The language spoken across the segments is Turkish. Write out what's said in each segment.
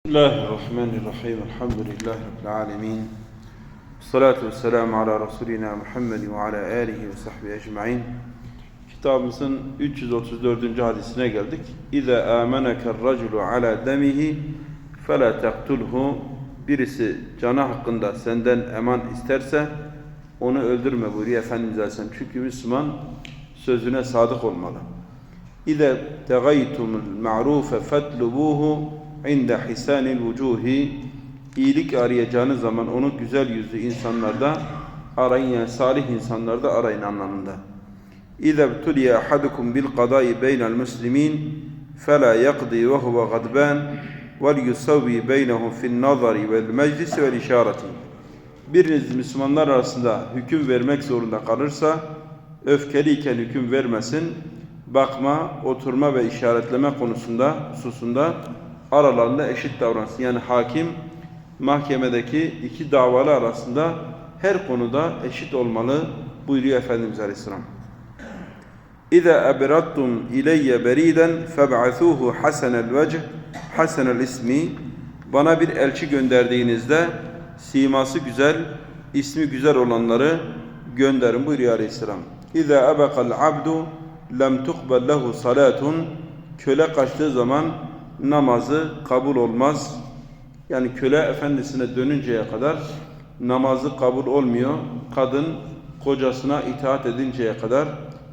بسم الله الرحمن الرحيم الحمد لله رب العالمين الصلاة والسلام على Resulina Muhammed ve ala alihi ve sahbihi ecmaîn. Kitabımızın 334. hadisine geldik. İza ameneke raculu ala demihi fela taktulhu. Birisi canı hakkında senden eman isterse onu öldürme buyuruyor Efendimiz Aleyhisselam. Çünkü Müslüman sözüne sadık olmalı. İza tegaytumul ma'rufe fetlubuhu inde hisanil vucuhi iyilik arayacağınız zaman onu güzel yüzlü insanlarda arayın yani salih insanlarda arayın anlamında. Beynel muslimin fela yaqdi ve huve gadban vel yusavvi beynehum fin nazari vel meclis vel işareti. Biriniz Müslümanlar arasında hüküm vermek zorunda kalırsa öfkeliyken hüküm vermesin. Bakma, oturma ve işaretleme konusunda, hususunda aralarında eşit davransın. Yani hakim mahkemedeki iki davalı arasında her konuda eşit olmalı buyuruyor Efendimiz Aleyhisselam. İza abrattum ileyye beriden feb'athuhu hasenel vecih hasenel ismi bana bir elçi gönderdiğinizde siması güzel, ismi güzel olanları gönderin buyuruyor Aleyhisselam. İza abaqal abdu lem tuqbel lehu salatun köle kaçtığı zaman namazı kabul olmaz. Yani köle efendisine dönünceye kadar namazı kabul olmuyor. Kadın kocasına itaat edinceye kadar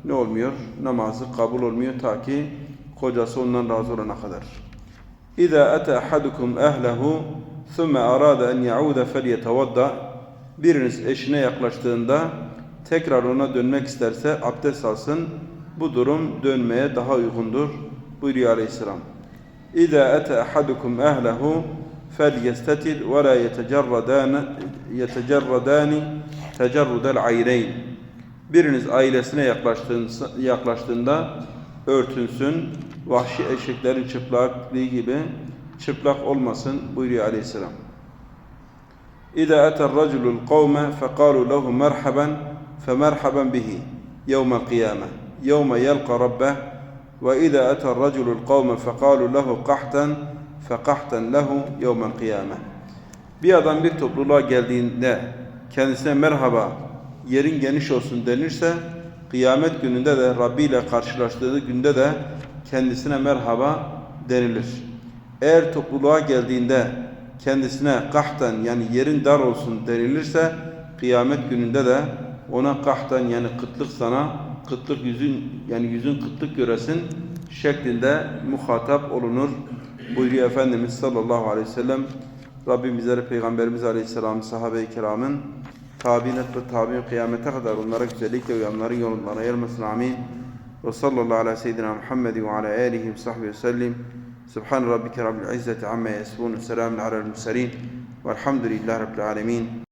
ne olmuyor? Namazı kabul olmuyor ta ki kocası ondan razı olana kadar. İza ata ahadukum ehlehu thumma arada en yauda felyetevadda Biriniz eşine yaklaştığında tekrar ona dönmek isterse abdest alsın. Bu durum dönmeye daha uygundur buyuruyor Aleyhisselam. İza ata ahadukum ehlehu فَلْيَسْتَتِلْ وَلَا يَتَجَرَّدَانِ يَتَجَرَّدَانِ تَجَرُّدَ الْعَيْنَيْنِ Biriniz ailesine yaklaştığında, yaklaştığında örtünsün, vahşi eşeklerin çıplaklığı gibi çıplak olmasın buyuruyor aleyhisselam. İza ata raculu kavme fekalu lehu merhaban femerhaban bihi yevmel kıyame yevme yelqa rabbeh iza ata raculu kavme fekalu lehu kahtan fekahten lehu yevmel kıyame bir adam bir topluluğa geldiğinde kendisine merhaba yerin geniş olsun denirse kıyamet gününde de Rabbi ile karşılaştığı günde de kendisine merhaba denilir. Eğer topluluğa geldiğinde kendisine kahten yani yerin dar olsun denilirse kıyamet gününde de ona kahten yani kıtlık sana kıtlık yüzün yani yüzün kıtlık göresin şeklinde muhatap olunur buyuruyor Efendimiz sallallahu aleyhi ve sellem. Rabbim bizlere Peygamberimiz aleyhisselam sahabe-i kiramın tabi'in ve tabi'in kıyamete kadar onlara güzellikle uyanların yolundan ayırmasın amin. Ve sallallahu ala seyyidina Muhammed ve ala alihi ve sahbihi ve sellim. Subhan rabbike rabbil izzeti amma yasifun. Selamun alel murselin. Velhamdülillahi rabbil alemin.